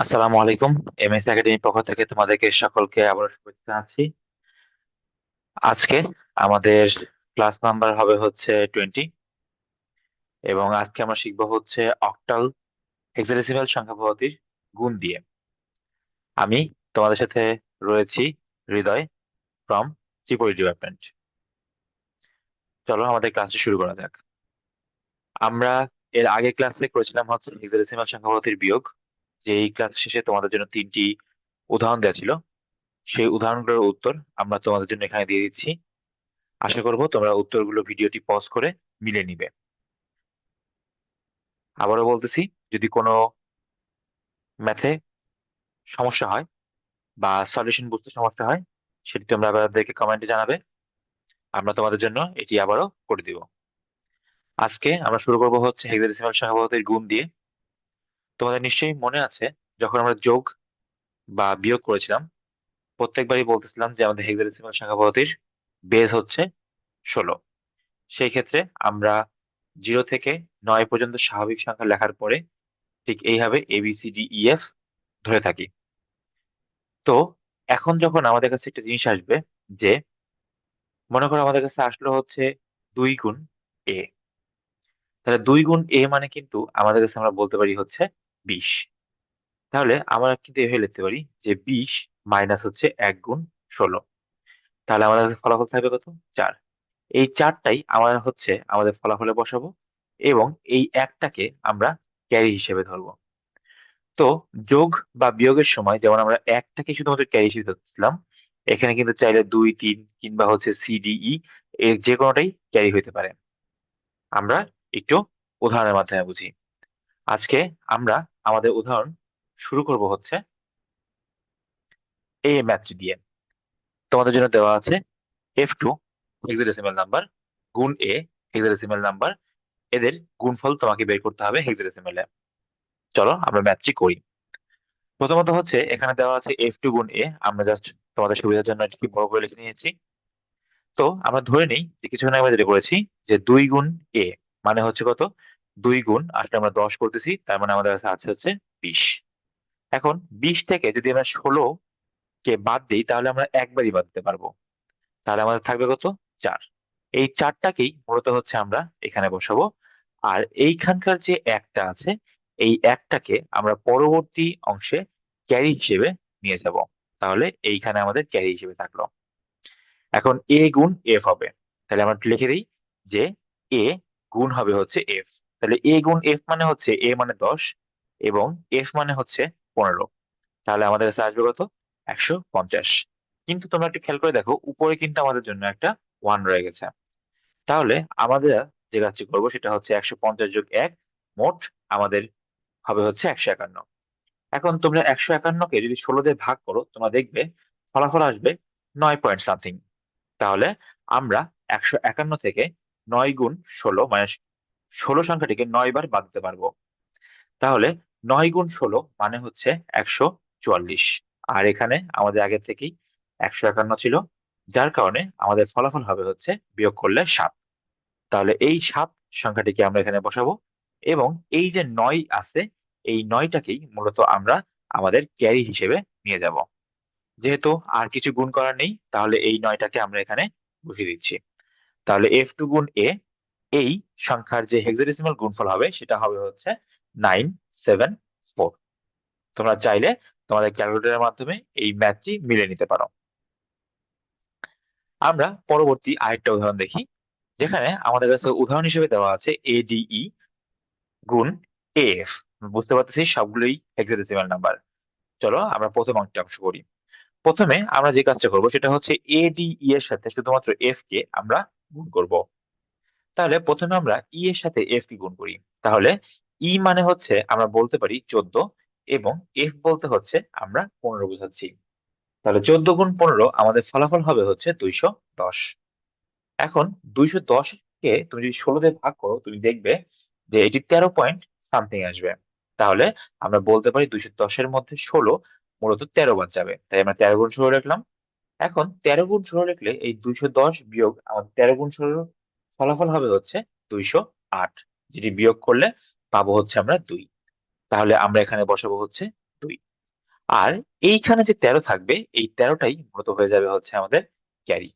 আসসালামু আলাইকুম। এমএস একাডেমির পক্ষ থেকে তোমাদেরকে সকলকে আবার শুভেচ্ছা জানাচ্ছি। আজকে আমাদের ক্লাস নাম্বার হবে হচ্ছে টোয়েন্টি এবং আজকে আমরা শিখব হচ্ছে অক্টাল হেক্সাডেসিমাল সংখ্যা পদ্ধতির গুণ দিয়ে। আমি তোমাদের সাথে রয়েছি হৃদয় ফ্রম ত্রিপুরি ডিপার্টমেন্ট চলো আমাদের ক্লাসটি শুরু করা যাক। আমরা এর আগে ক্লাসে করেছিলাম হচ্ছে হেক্সাডেসিমাল সংখ্যা পদ্ধতির বিয়োগ। যে এই ক্লাস শেষে তোমাদের জন্য তিনটি উদাহরণ দেওয়া ছিল, সেই উদাহরণগুলোর উত্তর আমরা তোমাদের জন্য এখানে দিয়ে দিচ্ছি। আশা করব তোমরা উত্তরগুলো ভিডিওটি পজ করে মিলে নিবে। আবারও বলতেছি, যদি কোনো ম্যাথে সমস্যা হয় বা সলিউশন বুঝতে সমস্যা হয়, সেটি তোমরা আমাদেরকে কমেন্টে জানাবে। আমরা তোমাদের জন্য এটি আবারও করে দিব। আজকে আমরা শুরু করব হচ্ছে হেক্সাডেসিমাল সংখ্যা গুণ দিয়ে। তোমাদের নিশ্চয়ই মনে আছে, যখন আমরা যোগ বা বিয়োগ করেছিলাম, প্রত্যেকবারই বলতেছিলাম যে আমাদের হেক্সাডেসিমাল সংখ্যা পদ্ধতির বেজ হচ্ছে ষোলো। সেই ক্ষেত্রে আমরা জিরো থেকে নয় পর্যন্ত স্বাভাবিক সংখ্যা লেখার পরে ঠিক এইভাবে A B C D E F ধরে থাকি। তো এখন যখন আমাদের কাছে একটা জিনিস আসবে যে, মনে করো আমাদের কাছে আসলো হচ্ছে দুই গুণ এ তাহলে দুই গুণ এ মানে কিন্তু আমাদের কাছে আমরা বলতে পারি হচ্ছে বিশ। তাহলে আমরা কিন্তু এভাবে লিখতে পারি? যে বিশ মাইনাস হচ্ছে এক গুণ ষোলো। তাহলে আমাদের ফলাফল থাকবে কত? চার। এই চারটাই আমরা হচ্ছে আমাদের ফলাফলে বসাবো এবং এই একটাকে আমরা ক্যারি হিসেবে ধরবো। তো যোগ বা বিয়োগের সময় যেমন আমরা একটাকে শুধুমাত্র ক্যারি হিসেবে ধরছিলাম, এখানে কিন্তু চাইলে দুই, তিন কিংবা হচ্ছে সিডিই এর যে কোনোটাই ক্যারি হইতে পারে। আমরা একটু উদাহরণের মাধ্যমে বুঝি। আজকে আমরা আমাদের উদাহরণ শুরু করব হচ্ছে এই ম্যাথটি দিয়ে। তোমাদের জন্য দেওয়া আছে এফ টু হেক্সাডেসিমাল নাম্বার গুণ এ হেক্সাডেসিমাল নাম্বার এদের গুণফল তোমাকে বের করতে হবে হেক্সাডেসিমালে চলো আমরা ম্যাথটি করি। প্রথমত হচ্ছে এখানে দেওয়া আছে এফ টু গুণ এ আমরা জাস্ট তোমাদের সুবিধার জন্য এটি বড় করে লিখে নিয়েছি। তো আমরা ধরে নিই যে কিছুক্ষণ আগে যেটা করেছি যে দুই গুণ এ মানে হচ্ছে কত? দুই গুণ আসলে আমরা দশ করতেছি, তার মানে আমাদের কাছে আছে হচ্ছে বিশ। এখন বিশ থেকে যদি আমরা ষোলো কে বাদ দিই, তাহলে আমরা একবারই বাদ দিতে পারব। তাহলে আমাদের থাকবে কত? চার। এই চারটাকেই মূলত হচ্ছে আমরা এখানে বসাবো। আর এইখানকার যে একটা আছে, এই একটাকে আমরা পরবর্তী অংশে ক্যারি হিসেবে নিয়ে যাব। তাহলে এইখানে আমাদের ক্যারি হিসেবে থাকল। এখন এ গুণ এফ হবে। তাহলে আমরা লিখে দিই যে এ গুণ হবে হচ্ছে এফ। তাহলে এ গুণ এফ মানে হচ্ছে এ মানে দশ এবং এফ মানে হচ্ছে পনেরো। তাহলে আমাদের কাছে আসবে কত? একশো পঞ্চাশ। কিন্তু তোমরা একটু খেয়াল করে দেখো, উপরে কিন্তু আমাদের জন্য একটা ওয়ান রয়ে গেছে। তাহলে আমাদের যে কাজটি করব সেটা হচ্ছে একশো পঞ্চাশ যোগ এক, মোট আমাদের হবে হচ্ছে একশো একান্ন। এখন তোমরা একশো একান্নকে যদি ষোলো দিয়ে ভাগ করো, তোমরা দেখবে ফলাফল আসবে নয় পয়েন্ট সামথিং তাহলে আমরা একশো একান্ন থেকে নয় গুণ ষোলো মানে ষোলো সংখ্যাটিকে নয় বার বাদ দিতে পারব। তাহলে নয় গুণ ষোলো মানে হচ্ছে একশো চুয়াল্লিশ। আর এখানে আমাদের আগে থেকেই একশো একান্ন ছিল, যার কারণে আমাদের ফলাফল হবে হচ্ছে বিয়োগ করলে সাত। তাহলে এই সাত সংখ্যাটিকে আমরা এখানে বসাবো এবং এই যে নয় আছে, এই নয়টাকেই মূলত আমরা আমাদের ক্যারি হিসেবে নিয়ে যাব। যেহেতু আর কিছু গুণ করার নেই, তাহলে এই নয়টাকে আমরা এখানে বসিয়ে দিচ্ছি। তাহলে এফ টু গুণ এ এই সংখ্যার যে হেক্সাডেসিমাল গুণফল হবে, সেটা হবে হচ্ছে নাইন সেভেন ফোর তোমরা চাইলে তোমাদের ক্যালকুলেটরের মাধ্যমে এই ম্যাথটি মিলে নিতে পারো। আমরা পরবর্তী আরেকটা উদাহরণ দেখি, যেখানে আমাদের কাছে উদাহরণ হিসেবে দেওয়া আছে এডিই গুণ এফ বুঝতে পারতেছি সবগুলোই হেক্সাডেসিমাল নাম্বার চলো আমরা প্রথম অংশ করি। প্রথমে আমরা যে কাজটা করব, সেটা হচ্ছে এডিই এর সাথে শুধুমাত্র এফ কে আমরা গুণ করব। তাহলে প্রথমে আমরা ই এর সাথে এফ কে গুণ করি। তাহলে ই মানে হচ্ছে আমরা বলতে পারি চোদ্দ এবং এফ বলতে হচ্ছে আমরা পনেরো বোঝাচ্ছি। তাহলে চোদ্দ গুণ পনেরো আমাদের ফলাফল হবে হচ্ছে দুইশো দশ। এখন দুইশো দশ কে তুমি যদি ষোলো দিয়ে ভাগ করো, তুমি দেখবে যে এটি তেরো পয়েন্ট সামথিং আসবে। তাহলে আমরা বলতে পারি দুইশো দশের মধ্যে ষোলো মূলত তেরো বার যাবে তাই আমরা তেরো গুণ ষোলো লিখলাম। এখন তেরো গুণ ষোলো লিখলে এই দুইশো দশ বিয়োগ আমাদের তেরো গুণ ষোলো ফলাফল হবে হচ্ছে দুইশো আট, যেটি বিয়োগ করলে পাবো হচ্ছে আমরা দুই। তাহলে আমরা এখানে বসাবো হচ্ছে দুই। আর এইখানে যে তেরো থাকবে, এই তেরোটাই মূলত হয়ে যাবে হচ্ছে আমাদের ক্যারি।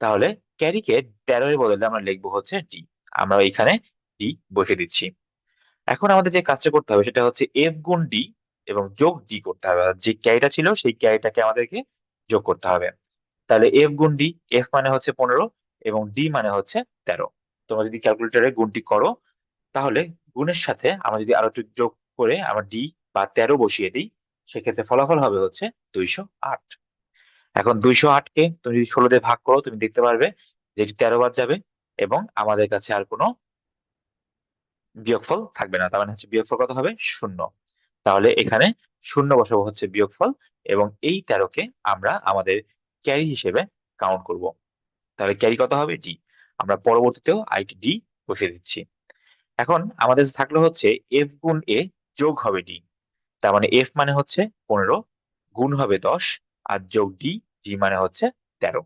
তাহলে ক্যারিকে তেরো এর বদলে আমরা লিখব হচ্ছে ডি। আমরা এখানে ডি বসিয়ে দিচ্ছি। এখন আমাদের যে কাজটা করতে হবে, সেটা হচ্ছে এফ গুণ ডি এবং যোগ ডি করতে হবে। যে ক্যারিটা ছিল, সেই ক্যারিটাকে আমাদেরকে যোগ করতে হবে। তাহলে এফ গুণ ডি, এফ মানে হচ্ছে পনেরো এবং ডি মানে হচ্ছে তেরো। তোমরা যদি ক্যালকুলেটরে গুণটি করো, তাহলে গুণের সাথে আমরা যদি আরও একটু যোগ করে আমরা ডি বা তেরো বসিয়ে দিই, সেক্ষেত্রে ফলাফল হবে হচ্ছে দুইশো আট। এখন দুইশো আটকে তুমি যদি ষোলো দিয়ে ভাগ করো, তুমি দেখতে পারবে যে এটি তেরো বার যাবে এবং আমাদের কাছে আর কোনো বিয়োগফল থাকবে না। তার মানে হচ্ছে বিয়োগফল কত হবে? শূন্য। তাহলে এখানে শূন্য বসাবো হচ্ছে বিয়োগফল এবং এই তেরোকে আমরা আমাদের ক্যারি হিসেবে কাউন্ট করব। তাহলে ক্যারি কত হবে? ডি আমরা পরবর্তীতেও আইটি ডি বসিয়ে দিচ্ছি। এখন আমাদের থাকল হচ্ছে এফ গুণ এ যোগ হবে ডি তার মানে এফ মানে হচ্ছে পনেরো, গুণ হবে দশ, আর যোগ ডি জি মানে হচ্ছে তেরো।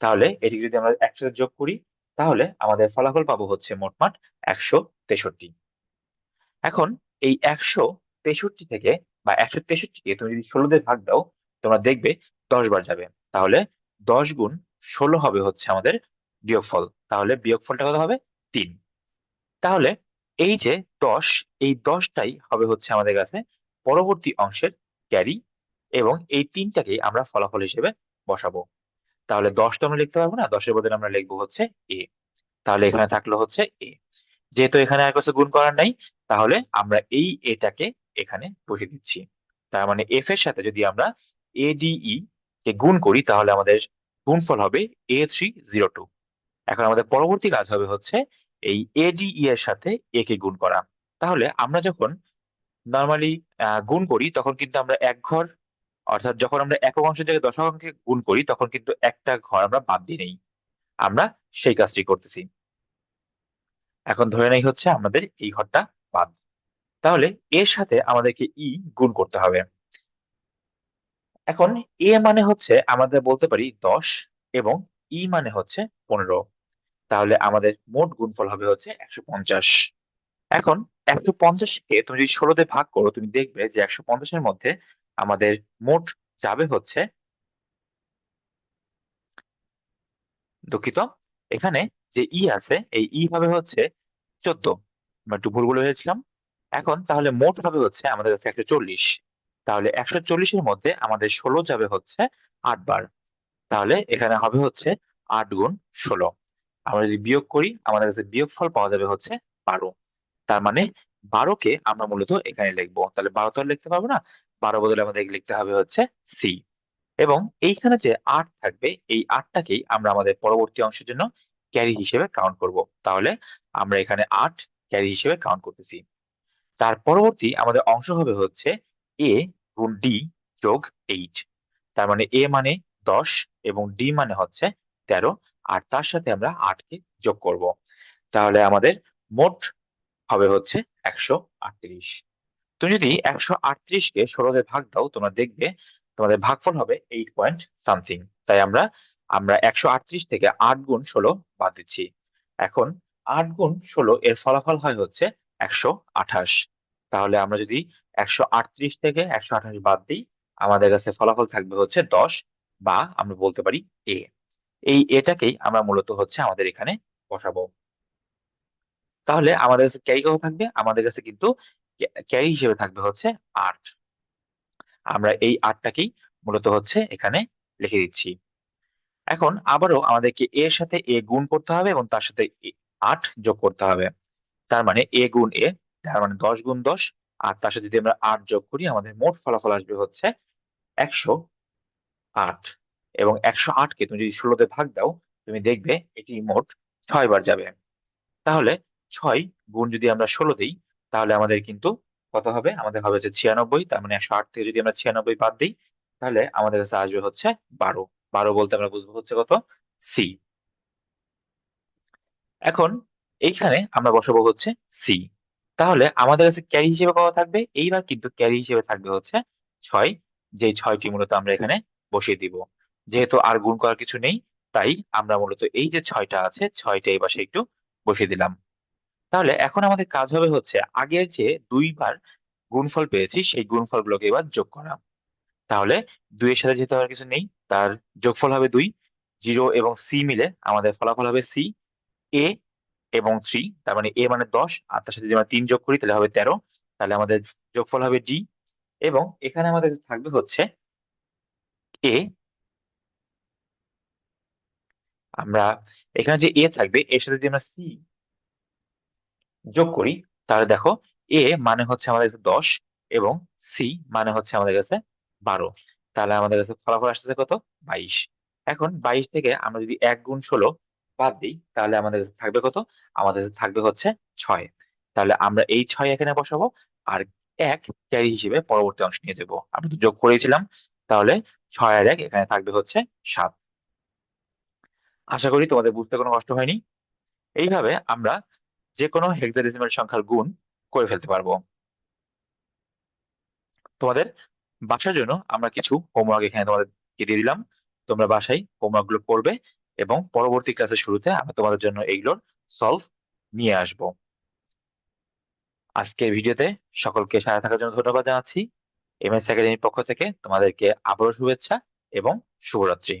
তাহলে এটি যদি আমরা একসাথে যোগ করি, তাহলে আমাদের ফলাফল পাবো হচ্ছে মোটমাট একশো তেষট্টি। এখন এই একশো তেষট্টি থেকে বা একশো তেষট্টিকে তুমি যদি ষোলো দিয়ে ভাগ দাও, তোমরা দেখবে দশ বার যাবে। তাহলে দশ গুণ ষোলো হবে হচ্ছে আমাদের বিয়োগফল। তাহলে বিয়োগফলটা কত হবে? তিন। তাহলে এই যে দশ, এই দশটাই হবে হচ্ছে আমাদের কাছে পরবর্তী অংশের ক্যারি এবং এই তিনটাকেই আমরা ফলাফল হিসেবে বসাবো। তাহলে দশ তো আমরা লিখতে পারব না, দশের বদলে আমরা লিখব হচ্ছে এ। তাহলে এখানে থাকল হচ্ছে এ। যেহেতু এখানে আর কিছু গুণ করার নাই, তাহলে আমরা এই এটাকে এখানে বসিয়ে দিচ্ছি। তার মানে এফ এর সাথে যদি আমরা এডিই কে গুণ করি, তাহলে আমাদের গুণফল হবে এ থ্রি জিরো টু এখন আমাদের পরবর্তী কাজ হবে হচ্ছে এই এডিই এর সাথে এ কে গুণ করা। তাহলে আমরা যখন নর্মালি গুণ করি, তখন কিন্তু আমরা এক ঘর, অর্থাৎ যখন আমরা একক অংশের জায়গায় দশক অংশে গুণ করি, তখন কিন্তু একটা ঘর আমরা বাদ দিয়ে নেই। আমরা সেই কাজটি করতেছি। এখন ধরে নেই হচ্ছে আমাদের এই ঘরটা বাদ। তাহলে এর সাথে আমাদেরকে ই গুণ করতে হবে। এখন এ মানে হচ্ছে আমাদের বলতে পারি দশ এবং ই মানে হচ্ছে পনেরো। তাহলে আমাদের মোট গুণফল হবে হচ্ছে একশো পঞ্চাশ। এখন একশো পঞ্চাশকে তুমি যদি ষোলোতে ভাগ করো, তুমি দেখবে যে একশো পঞ্চাশের মধ্যে আমাদের মোট যাবে হচ্ছে দুঃখিত, এখানে যে ই আছে, এই ই হবে হচ্ছে চোদ্দ। আমরা একটু ভুল হয়েছিলাম। এখন তাহলে মোট হবে হচ্ছে আমাদের কাছে একশো চল্লিশ। তাহলে একশো চল্লিশের মধ্যে আমাদের ষোলো যাবে হচ্ছে আট বার। তাহলে এখানে হবে হচ্ছে আট গুণ ষোলো। আমরা যদি বিয়োগ করি, আমাদের কাছে বিয়োগ ফল পাওয়া যাবে হচ্ছে বারো। তার মানে বারোকে আমরা মূলত এখানে লিখব। তাহলে বারো তো আর লিখতে পারব না। বারো বদলে আমাদের লিখতে হবে হচ্ছে সি। এবং এইখানে যে আট থাকবে, এই আটটাকেই আমরা আমাদের পরবর্তী অংশের জন্য ক্যারি হিসেবে কাউন্ট করব। তাহলে আমরা এখানে আট ক্যারি হিসেবে কাউন্ট করতেছি। তার পরবর্তী আমাদের অংশ হবে হচ্ছে এ গুণ ডি যোগ এইট তার মানে এ মানে দশ এবং ডি মানে হচ্ছে তেরো, আর তার সাথে আমরা আটকে যোগ করব। তাহলে আমাদের মোট হবে হচ্ছে একশো আটত্রিশ। তুমি যদি একশো আটত্রিশকে ষোলোতে ভাগ দাও, তোমরা দেখবে তোমাদের ভাগফল হবে এইট পয়েন্ট সামথিং তাই আমরা আমরা একশো আটত্রিশ থেকে আট গুণ ষোলো বাদ দিচ্ছি। এখন আট গুণ ষোলো এর ফলাফল হয় হচ্ছে একশো আঠাশ। তাহলে আমরা যদি একশো আটত্রিশ থেকে একশো আঠাশ বাদ দিই, আমাদের কাছে ফলাফল থাকবে হচ্ছে দশ বা আমরা বলতে পারি এ। এই এটাকেই আমরা মূলত হচ্ছে আমাদের এখানে বসাবো। তাহলে আমাদের কাছে ক্যারি কত থাকবে? আমাদের কাছে কিন্তু ক্যারি হিসেবে থাকবে হচ্ছে আট। আমরা এই আটটাকেই মূলত হচ্ছে এখানে লিখে দিচ্ছি। এখন আবারও আমাদেরকে এর সাথে এ গুণ করতে হবে এবং তার সাথে আট যোগ করতে হবে। তার মানে এ গুণ এ তার মানে দশ গুণ দশ, আর তার সাথে যদি আমরা আট যোগ করি, আমাদের মোট ফলাফল আসবে হচ্ছে একশো আট। এবং একশো আটকে তুমি যদি ষোলোতে ভাগ দাও, তুমি দেখবে এটি মোট ছয় বার যাবে। তাহলে ছয় গুণ যদি আমরা ষোলো দিই, তাহলে আমাদের কিন্তু কত হবে? আমাদের হবে হচ্ছে ছিয়ানব্বই, তার মানে একশো আট থেকে যদি আমরা ছিয়ানব্বই বাদ দিই, তাহলে আমাদের কাছে আসবে হচ্ছে বারো। বারো বলতে আমরা বুঝব হচ্ছে কত? সি। এখন এইখানে আমরা বসাবো হচ্ছে সি। তাহলে আমাদের কাছে ক্যারি হিসেবে কত থাকবে? এইবার কিন্তু ক্যারি হিসেবে থাকবে হচ্ছে ছয়। যে ছয়টি মূলত আমরা এখানে বসিয়ে দিব। যেহেতু আর গুণ করার কিছু নেই, তাই আমরা মূলত এই যে ছয়টা আছে, ছয়টা এই পাশে একটু বসিয়ে দিলাম। তাহলে এখন আমাদের কাজ হবে হচ্ছে আগের যে দুইবার গুণফল পেয়েছি, সেই গুণফলগুলোকে এবার যোগ করা। তাহলে দুইয়ের সাথে যেহেতু আর কিছু নেই, তার যোগফল হবে দুই। জিরো এবং সি মিলে আমাদের ফলাফল হবে সি। এ এবং থ্রি তার মানে এ মানে দশ, আর তার সাথে যদি আমরা তিন যোগ করি, তাহলে হবে তেরো, তাহলে আমাদের যোগফল হবে ডি এবং এখানে আমাদের থাকবে হচ্ছে এ আমরা এখানে যে এ থাকবে, এর সাথে যদি আমরা সি যোগ করি, তাহলে দেখো এ মানে হচ্ছে আমাদের কাছে দশ, এবং সি মানে হচ্ছে আমাদের কাছে বারো, তাহলে আমাদের কাছে ফলাফল আসতেছে কত? বাইশ, এখন বাইশ থেকে আমরা যদি এক গুণ ষোলো বাদ দিই, তাহলে আমাদের থাকবে কত? আমাদের থাকবে হচ্ছে ছয়। তাহলে আমরা এই ছয় এখানে বসাবো, আর এক ক্যারি হিসেবে পরবর্তী অংশ নিয়ে যাব। আমরা তো যোগ করেছিলাম, তাহলে ছয় আর এক এখানে থাকবে হচ্ছে সাত। আশা করি তোমাদের বুঝতে কোনো কষ্ট হয়নি। এইভাবে আমরা যে কোনো হেক্সাডেসিমাল সংখ্যার গুণ করে ফেলতে পারব। তোমাদের বাসার জন্য আমরা কিছু হোমওয়ার্ক এখানে তোমাদেরকে দিয়ে দিলাম। তোমরা বাসায় হোমওয়ার্কগুলো করবে এবং পরবর্তী ক্লাসের শুরুতে আমি তোমাদের জন্য এইগুলোর সলভ নিয়ে আসব। আজকের ভিডিওতে সকলকে সাথে থাকার জন্য ধন্যবাদ জানাচ্ছি। এমএস একাডেমির পক্ষ থেকে তোমাদেরকে আবারও শুভেচ্ছা এবং শুভরাত্রি।